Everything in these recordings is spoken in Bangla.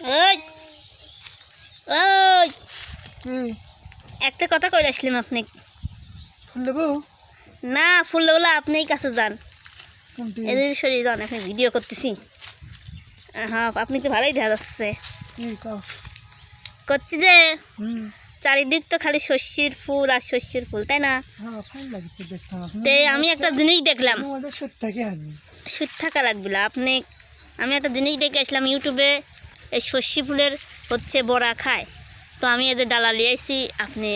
ওই। একটা কথা কই আসলাম আপনি। ফুল দেবো? না আপনিই কাছে যান। এদের শরীর যান এখন ভিডিও করতেছি। হ্যাঁ আপনি তো ভালোই দেখা যাচ্ছে। করছি যে চারিদিক তো খালি শস্যের ফুল আর শস্যের ফুল তাই না? হ্যাঁ আপনি তে আমি একটা জিনিস দেখলাম। সুদ থাকা লাগবে আপনি আমি একটা জিনিস দেখে আসলাম ইউটিউবে। এই শস্যি ফুলের হচ্ছে বড়া খায়। তো আমি এদের ডালা নিয়ে আসছি আপনি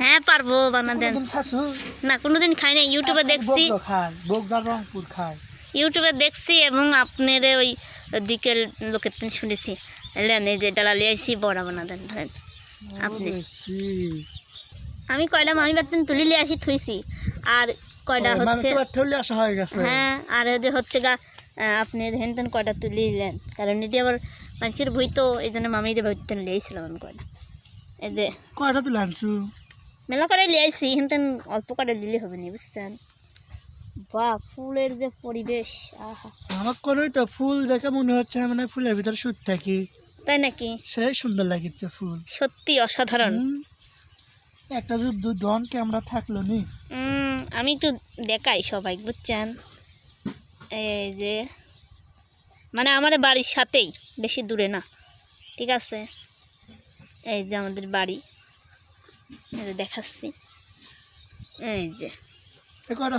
হ্যাঁ পারব বানা দেন। না কোনোদিন খাই না ইউটিউবে দেখছি। ইউটিউবে দেখছি এবং আপনার ওই দিকের লোকের শুনেছি। লেন এই যে ডালা নিয়ে আসছি বড়া বানা দেন ধরেন। আপনি। আমি কয়টা আমি বাচ্চান তুলি নিয়ে আসি থুইছি। আর কয়টা হচ্ছে হয়ে আর যে হচ্ছে গা আপনি হেন তেন কয়টা তুলি নিলেন কারণ এটি আবার মানুষের বই তো এই জন্য মামি মামির বইতে লিয়েছিলাম আমি কয়টা। এই যে কয়টা তুলে আনছু মেলা করে লিয়েছি হেন তেন অল্প করে দিলে হবে না বুঝছেন? বা ফুলের যে পরিবেশ আহা। আমার কোনোই তো ফুল দেখে মনে হচ্ছে মানে ফুলের ভিতরে সুদ থাকি। তাই নাকি? সেই সুন্দর লাগিচ্ছে ফুল। সত্যি অসাধারণ। একটা যদি দন ক্যামেরা থাকল নি? আমি একটু দেখাই সবাই বুঝছেন? এই যে মানে আমাদের বাড়ির সাথেই বেশি দূরে না ঠিক আছে? এই যে আমাদের বাড়ি দেখাচ্ছি। এই যে।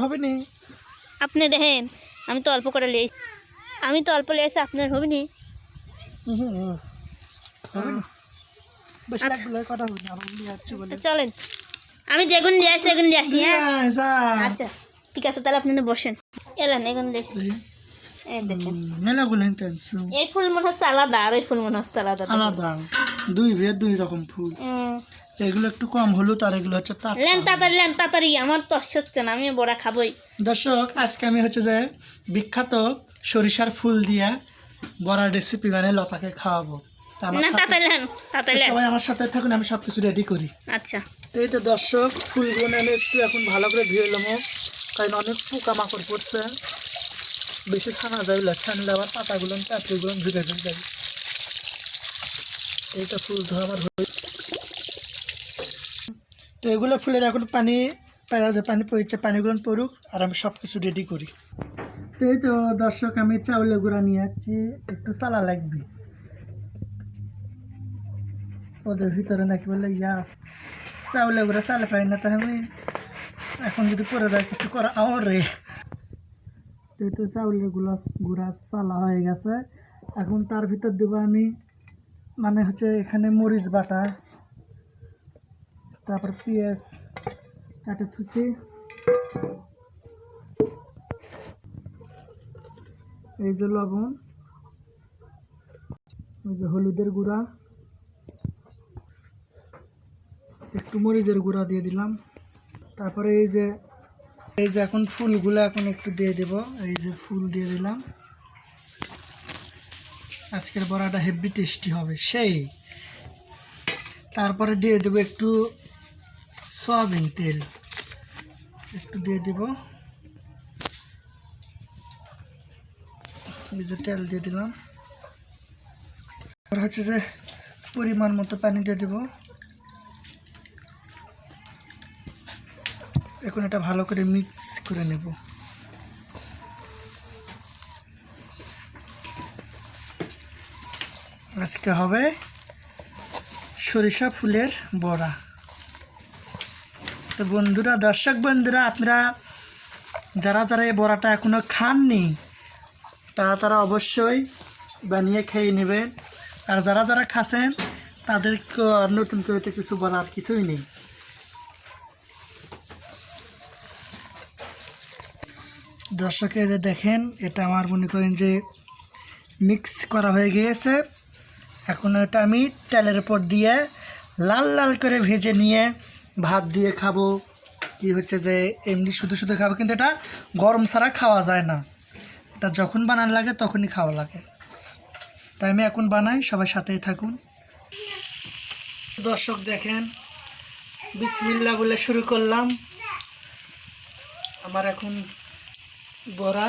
হবে নি? আপনি দেখেন আমি তো অল্প করে লিয়ে আমি তো অল্প লিয়েছি আপনার হবে নি? বেশি আচ্ছা। চলেন। আমি যেগুলো নিয়ে আসি এগুলো নিয়ে আসি হ্যাঁ। আচ্ছা ঠিক আছে তাহলে আপনি বসেন। এলেন এগুলো নিয়ে আসি এই দেখেন। মেলাগুলো এই ফুল মনে হচ্ছে আলাদা আর ওই ফুল মনে হচ্ছে আলাদা আলাদা দুই ভেদ দুই রকম ফুল। এগুলো একটু কম হলুদ আর এগুলো হচ্ছে লেন তাড়াতাড়ি লেন তাড়াতাড়ি আমার তো হচ্ছে না আমি বড়া খাবই। দর্শক আজকে আমি হচ্ছে যে বিখ্যাত সরিষার ফুল দিয়া বড়া রেসিপি মানে লতাকে খাওয়াবো। আমার সাথে- তাড়াতাড়ি তাড়াতাড়ি সবাই আমার সাথে থাকুন আমি সব কিছু রেডি করি। আচ্ছা। তো এই তো দর্শক ফুলগুলো আমি একটু এখন ভালো করে ধুয়ে এলাম কারণ অনেক পোকা মাকড় পড়ছে। বেশি ছানা যায় ছানলে আবার পাতাগুলো পাপড়িগুলো ধুয়ে ধুয়ে যাবে এইটা ফুল ধোয়া আমার তো এগুলো ফুলের এখন পানি প্যারা যে পানি পড়ছে, পানিগুলো পড়ুক আর আমি সব কিছু রেডি করি। তো এই তো দর্শক, আমি চাউলের গুঁড়া নিয়ে যাচ্ছি একটু চালা লাগবে। ওদের ভিতরে নাকি বলে, ইয়া চাউলে গুঁড়া চালে পাই না তাই আমি এখন যদি পরে যায়, কিছু করা আমার রে। তো চাউলের গুঁড়া গুঁড়া চালা হয়ে গেছে। এখন তার ভিতর দেবো আমি মানে হচ্ছে এখানে মরিচ বাটা, তারপর পেঁয়াজ কাটে থুচি এই যে লবণ, এই যে হলুদের গুঁড়া। একটু মরিচের গুঁড়া দিয়ে দিলাম। তারপরে এই যে এই যে এখন ফুলগুলো এখন একটু দিয়ে দেব। এই যে ফুল দিয়ে দিলাম। আজকের বড়াটা হেভি টেস্টি হবে, সেই। তারপরে দিয়ে দেবো একটু সয়াবিন তেল। একটু দিয়ে দেব। এই যে তেল দিয়ে দিলাম। হচ্ছে যে পরিমাণ মতো পানি দিয়ে দেবো। এখন এটা ভালো করে মিক্স করে নেব। আজকে হবে সরিষা ফুলের বড়া। তো বন্ধুরা, দর্শক বন্ধুরা, আপনারা যারা যারা এই বড়াটা এখনও খাননি, তারা তারা অবশ্যই বানিয়ে খেয়ে নেবেন। আর যারা যারা খাচ্ছেন তাদেরকে নতুন করে তো কিছু বলার কিছুই নেই। দর্শকে যে দেখেন, এটা আমার মনে করেন যে মিক্স করা হয়ে গিয়েছে। এখন এটা আমি তেলের উপর দিয়ে লাল লাল করে ভেজে নিয়ে ভাত দিয়ে খাব। কি হচ্ছে যে, এমনি শুধু শুধু খাব, কিন্তু এটা গরম ছাড়া খাওয়া যায় না। এটা যখন বানান লাগে, তখনই খাওয়া লাগে। তাই আমি এখন বানাই, সবাই সাথেই থাকুন। দর্শক দেখেন বিসমিল্লা বলে শুরু করলাম। আমার এখন বড়া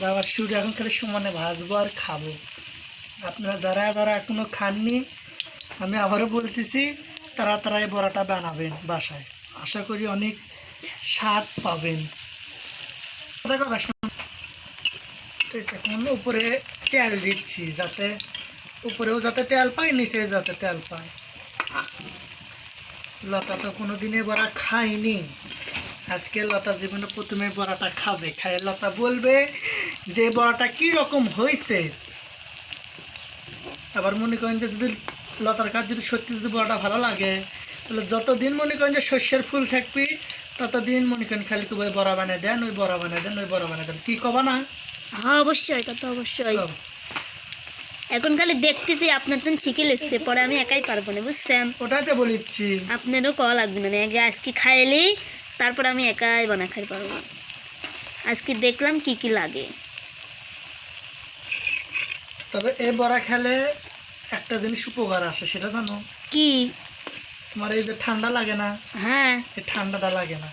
বাবার শুরু এখন খালি সমানে ভাজবো আর খাব। আপনারা যারা যারা এখনও খাননি, আমি আবারও বলতেছি, তারা তারা এই বড়াটা বানাবেন বাসায়। আশা করি অনেক স্বাদ পাবেন। উপরে তেল দিচ্ছি যাতে উপরেও যাতে তেল পায় নিচে যাতে তেল পায়। লতা তো কোনো দিনে বড়া খায়নি। আজকে লতা জীবনে প্রথমে বড়াটা খাবে খায় লতা বলবে যে বড়াটা কি রকম হয়েছে। আবার মনে করেন যে যদি লতার কাজ যদি সত্যি যদি বড়াটা ভালো লাগে তাহলে যতদিন মনে করেন যে শস্যের ফুল থাকবি ততদিন মনে করেন খালি কবে বড়া বানিয়ে দেন ওই বড়া বানিয়ে দেন ওই বড়া বানিয়ে দেন। কি কবা না? হ্যাঁ অবশ্যই তো অবশ্যই। এখন খালি দেখতেছি আপনার জন্য শিখে লিখছে পরে আমি একাই পারব না বুঝছেন? ওটাই তো বলিচ্ছি। আপনারও কল লাগবে না আগে আজকে খাইলি তারপর আমি একাই বানা খাই পারব। আজকে দেখলাম কি কি লাগে। তবে এই বড়া খেলে একটা জিনিস উপকার আসে সেটা জানো? কি? তোমার এই যে ঠান্ডা লাগে না? হ্যাঁ। এই ঠান্ডাটা লাগে না।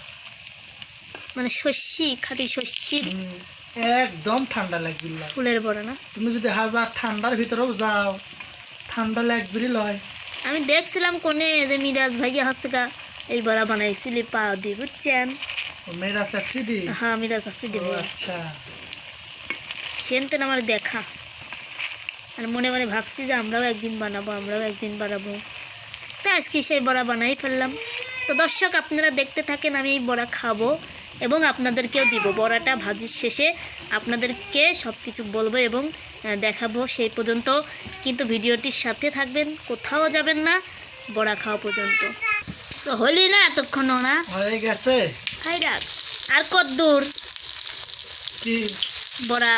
মানে শস্যি খাঁটি শস্যি। একদম ঠান্ডা লাগবে না। ফুলের বড় না? তুমি যদি হাজার ঠান্ডার ভিতরেও যাও ঠান্ডা লাগবে লয়। আমি দেখছিলাম কোনে যে মিরাজ ভাইয়া হচ্ছে গা এই বড়া বানাইছিলি পা দিয়ে বুঝছেন? মেয়েরা চাকরি দি হ্যাঁ আপনি ও দেবো আচ্ছা। সেনতেন আমার দেখা। আর মনে মনে ভাবছি যে আমরাও একদিন বানাবো আমরাও একদিন বানাবো। তা আজকে সেই বড়া বানাই ফেললাম। তো দর্শক আপনারা দেখতে থাকেন আমি এই বড়া খাব এবং আপনাদেরকেও দিব। বড়াটা ভাজির শেষে আপনাদেরকে সব কিছু বলব এবং দেখাবো সেই পর্যন্ত। কিন্তু ভিডিওটির সাথে থাকবেন কোথাও যাবেন না বড়া খাওয়া পর্যন্ত। তো হলি না এতক্ষণও না? হয়ে গেছে। খাই রাখ আর কত দূর? কি? বড়া।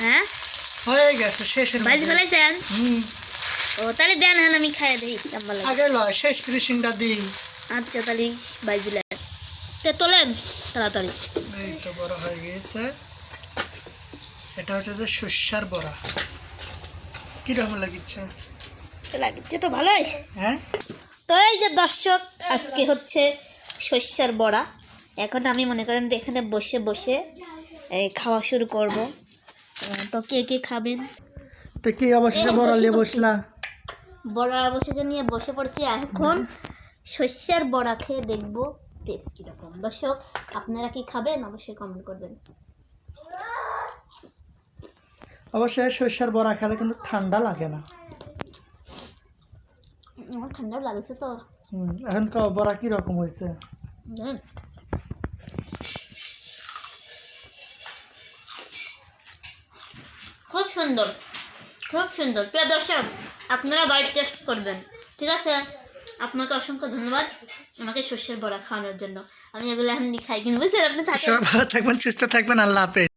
হ্যাঁ? হয়ে গেছে শেষের মধ্যে। ফেলাইছেন? হুম। ও তাহলে দেন হ্যাঁ আমি খাই দিই আগে লয় শেষ ফিনিশিংটা দিই। আচ্ছা তাহলে ভাজি লেন তে তোলেন তাড়াতাড়ি। এই তো বড় হয়ে গেছে এটা হচ্ছে যে শস্যার বড়া। কীরকম লাগিচ্ছে? লাগছে তো ভালোই। হ্যাঁ? তো এই যে দর্শক আজকে হচ্ছে শস্যার বড়া। এখন আমি মনে করেন এখানে বসে বসে খাওয়া শুরু করব। তো কে কে খাবেন? তো কি অবশেষে বড়া নিয়ে বসলা? বড়া অবশেষে নিয়ে বসে পড়ছি। এখন শস্যার বড়া খেয়ে দেখব টেস্ট কীরকম। দর্শক আপনারা কি খাবেন? অবশ্যই কমেন্ট করবেন। অবশ্যই শস্যার বড়া খেলে কিন্তু ঠান্ডা লাগে না। আমার ঠান্ডা লাগছে তো। হুম এখন কাও বড়া কীরকম হয়েছে খুব সুন্দর খুব সুন্দর প্রিয় দর্শক আপনারা বাড়ি টেস্ট করবেন। ঠিক আছে? আপনাকে অসংখ্য ধন্যবাদ আমাকে শস্যের বড়া খাওয়ানোর জন্য। আমি এগুলো এখন খাই কিন্তু বুঝছেন আপনি ভালো থাকবেন সুস্থ থাকবেন আল্লাহ হাফেজ।